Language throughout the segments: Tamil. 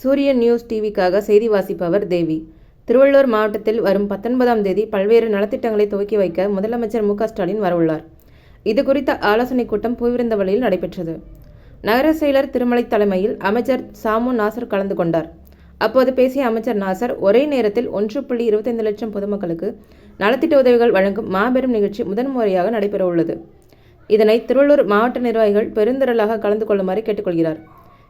சூரியன் நியூஸ் டிவிக்காக செய்தி வாசிப்பவர் தேவி. திருவள்ளூர் மாவட்டத்தில் வரும் பத்தொன்பதாம் தேதி பல்வேறு நலத்திட்டங்களை துவக்கி வைக்க முதலமைச்சர் மு ஸ்டாலின் வரவுள்ளார். இது குறித்த ஆலோசனைக் கூட்டம் பூவிருந்தவளையில் நடைபெற்றது. நகர செயலர் திருமலை தலைமையில் அமைச்சர் சாமு நாசர் கலந்து கொண்டார். அப்போது பேசிய அமைச்சர் நாசர் ஒரே நேரத்தில் ஒன்று புள்ளி இருபத்தைந்து லட்சம் பொதுமக்களுக்கு நலத்திட்ட உதவிகள் வழங்கும் மாபெரும் நிகழ்ச்சி முதன்முறையாக நடைபெறவுள்ளது. இதனை திருவள்ளூர் மாவட்ட நிர்வாகிகள் பெருந்திரளாக கலந்து கொள்ளுமாறு கேட்டுக்கொள்கிறார்.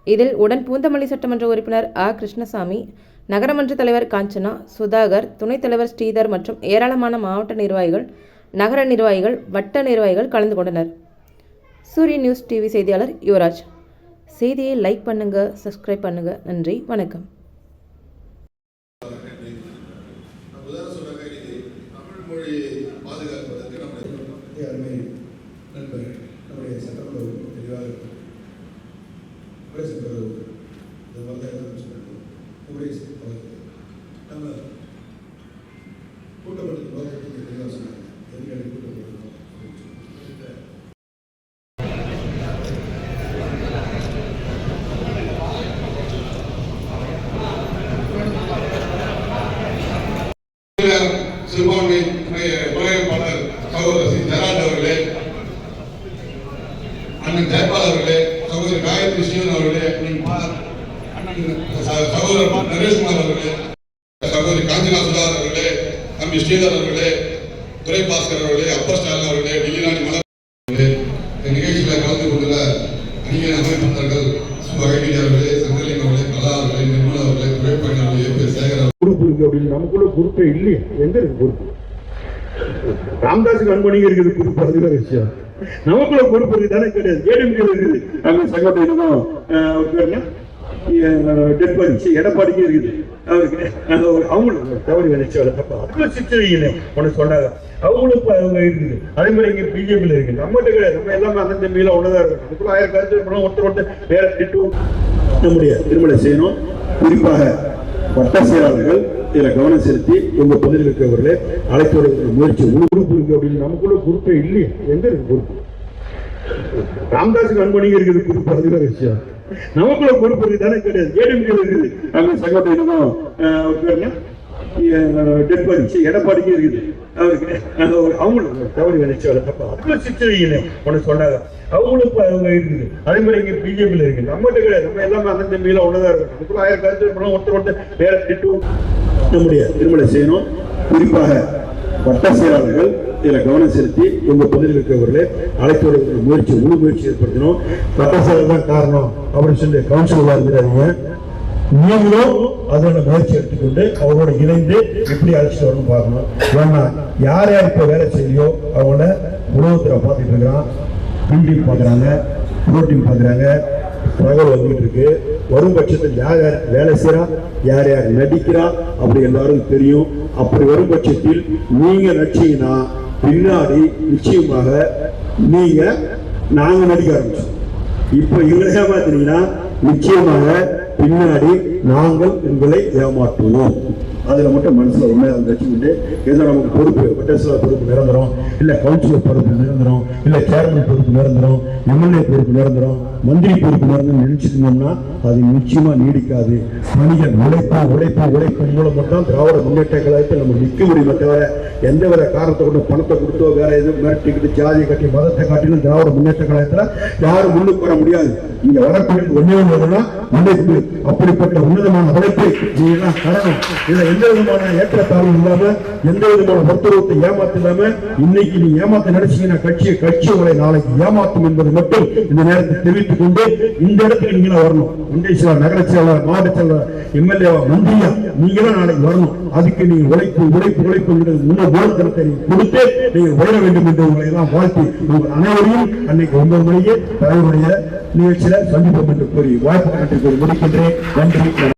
இதில் உடன் பூந்தமல்லி சட்டமன்ற உறுப்பினர் ஆ. கிருஷ்ணசாமி நகரமன்ற தலைவர் காஞ்சனா சுதாகர் துணைத் தலைவர் ஸ்ரீதர் மற்றும் ஏராளமான மாவட்ட நிர்வாகிகள் நகர நிர்வாகிகள் வட்ட நிர்வாகிகள் கலந்து கொண்டனர். சூரிய நியூஸ் டிவி செய்தியாளர் யுவராஜ். செய்தியை லைக் பண்ணுங்க சப்ஸ்கிரைப் பண்ணுங்க. நன்றி வணக்கம். பாதுகாப்பதற்கு நம்ம அருமை நண்பர்கள் நம்முடைய சட்டமன்ற உறுப்பினர் தெளிவாக பேசுகிற இந்த மாதிரி தான் சொல்லணும் குமரேஷ் அவர்கள் நம்ம கூட்டப்பட்டு நோக்கத்துக்கு தெளிவாக சொன்னாங்க எதுக்காக சிறுபான்மை சகோதரர் அவர்களே அண்ணன் ஜெயபால் அவர்களே சகோதரி காயத்ரி சிவன் அவர்களே நீங்கள் சகோதரர் நரேஷ்குமார் அவர்களே சகோதரி காஞ்சனா அவர்களே தம்பி ஸ்ரீதர் அவர்களே துரை பாஸ்கர் அவர்களே அப்பர் ஸ்டாலின் அவர்களே டில்லிராணி மலர் இந்த நிகழ்ச்சியில் கலந்து கொண்டுள்ள அணிய அமைப்பாளர்கள் அவர்களே அவர்களே கலா அவர்களே நிர்மலா அவர்களே துரைப்பயணி அவர்களே ஏ பி சேகர் இருக்கு அப்படின்னு நமக்குள்ள பொறுப்பே இல்லையே. எங்க இருக்கு பொறுப்பு ராமதாஸுக்கு அன்பணிங்க இருக்குது பொறுப்பு அது வேற விஷயம். நமக்குள்ள பொறுப்பு தானே கிடையாது. ஏடிஎம் இருக்குது. நம்ம சங்கோட்டையிலும் டெட்பாடி எடப்பாடிக்கு இருக்குது. அவருக்கு ஒரு- அவங்களுக்கு தவறு நினைச்சு அப்ப அவ்வளவு சித்தரிக்கல உனக்கு சொன்னாங்க. அவங்களுக்கு அவங்க இருக்குது. அதே மாதிரி இங்க பிஜேபியில் இருக்கு நம்மகிட்ட கிடையாது. நம்ம எல்லாமே அண்ணன் தம்பியில ஒண்ணுதான் இருக்கணும் அதுக்குள்ள ஆயிரம் கருத்து இருக்கணும் ஒருத்தர் ஒருத்தர் வேற திட்டம் நம்முடைய திருமலை செய்யணும் குறிப்பாக வட்ட செயலாளர்கள் இதுல கவனம் செலுத்தி உங்க பகுதியில் இருக்கிறவர்களே அழைத்து வருகிற முயற்சி முழு பொறுப்பு இருக்கு அப்படின்னு நமக்குள்ள பொறுப்பே இல்லையே. எங்க இருக்கு பொறுப்பு ராமதாஸுக்கு அன்பணிங்க இருக்குது பொறுப்பு அது விஷயம் நமக்குள்ள பொறுப்பு இருக்கு தானே கிடையாது. ஏடிஎம்கே இருக்குது? நம்ம சங்கோட்டையிலும் டெட்பாடி எடப்பாடிக்கு இருக்குது. அவருக்கு அவங்களுக்கு தவறு சொன்னாங்க. அவங்களுக்கு அவங்க இருக்குது. அதே மாதிரி இங்க பிஜேபியில் இருக்கு நம்மகிட்ட கிடையாது. நம்ம எல்லாமே அண்ணன் இருக்கணும் ஆயிரம் கருத்து ஒருத்தர் ஒருத்தர் வேற திட்டம் நம்முடைய திருமணம் செய்யணும். குறிப்பாக வட்ட செயலாளர்கள் இதில் கவனம் செலுத்தி உங்கள் பகுதியில் இருக்கிறவர்களை அழைத்து வருவதற்கு முயற்சி முழு முயற்சி ஏற்படுத்தணும் வட்ட செயலர் தான் காரணம் அப்படின்னு சொல்லி கவுன்சிலர் இருக்கிறாங்க நீங்களும் அதோட முயற்சி எடுத்துக்கொண்டு அவரோட இணைந்து எப்படி அழைச்சிட்டு வரணும் பார்க்கணும். ஏன்னா யார் யார் இப்போ வேலை செய்யலையோ அவங்கள உணவுத்துறை பார்த்துட்டு இருக்கிறான். பில்டிங் பார்க்குறாங்க புரோட்டீன் பார்க்குறாங்க. தகவல் வந்துட்டு இருக்கு வரும் பட்சத்தில் யார் யார் வேலை செய்யறா யார் யார் நடிக்கிறா? அப்படி எல்லாரும் தெரியும். அப்படி வரும் பட்சத்தில் நீங்க நடிச்சீங்கன்னா பின்னாடி நிச்சயமாக நீங்க நாங்க நடிக்க ஆரம்பிச்சோம். இப்ப எங்களை ஏமாத்துனீங்கன்னா நிச்சயமாக பின்னாடி நாங்கள் உங்களை ஏமாற்றுவோம். அதுல மட்டும் மனசுல உண்மையாக வச்சுக்கிட்டு ஏதோ நமக்கு பொறுப்பு வட்டசிலர் பொறுப்பு நிரந்தரம் இல்ல கவுன்சிலர் பொறுப்பு நிரந்தரம் இல்ல சேர்மன் பொறுப்பு நிரந்தரம் எம்எல்ஏ பொறுப்பு நிரந்தரம் மந்திரி பொறுப்பு நிரந்தரம் நினைச்சிருந்தோம்னா அது நிச்சயமா நீடிக்காது. மனிதன் உழைப்பா உழைப்பு உழைப்பு மூலம் மட்டும் திராவிட முன்னேற்ற கழகத்தில் நம்ம நிற்க முடியுமே தவிர எந்த வித காரணத்தை கொண்டு பணத்தை கொடுத்தோ வேற எதுவும் மிரட்டிக்கிட்டு ஜாதியை கட்டி மதத்தை காட்டிலும் திராவிட முன்னேற்ற கழகத்துல யாரும் முன்னுக்கு வர முடியாது. இங்கே வரக்கூடிய ஒன்றே ஒன்று என்னன்னா அப்படிப்பட்ட உன்னதமான உழைப்பை நீ எல்லாம் தரணும் இதுல எந்த விதமான ஏற்றத்தாழ்வு இல்லாம எந்த விதமான வர்த்தகத்தை ஏமாத்து இல்லாம இன்னைக்கு நீ ஏமாத்த நினைச்சீங்கன்னா கட்சியை கட்சி உங்களை நாளைக்கு ஏமாத்தும் என்பது மட்டும் இந்த நேரத்தை தெரிவித்துக் கொண்டு இந்த இடத்துக்கு நீங்க வரணும். ஒன்றிய நகர செயலாளர் மாவட்ட செயலாளர் எம்எல்ஏ மந்திரியா நீங்க தான் நாளைக்கு வரணும். அதுக்கு நீங்க உழைப்பு உழைப்பு உழைப்பு முன்ன மூலத்தனத்தை நீங்க கொடுத்து நீங்க உழைய வேண்டும் என்று உங்களை எல்லாம் வாழ்த்தி உங்கள் அனைவரையும் அன்னைக்கு ஒன்பது மணிக்கு தலைவருடைய நிகழ்ச்சியில் சந்திப்போம் என்று கூறி வாய்ப்பு நன்றி கூறி முடிக்கின்றேன். நன்றி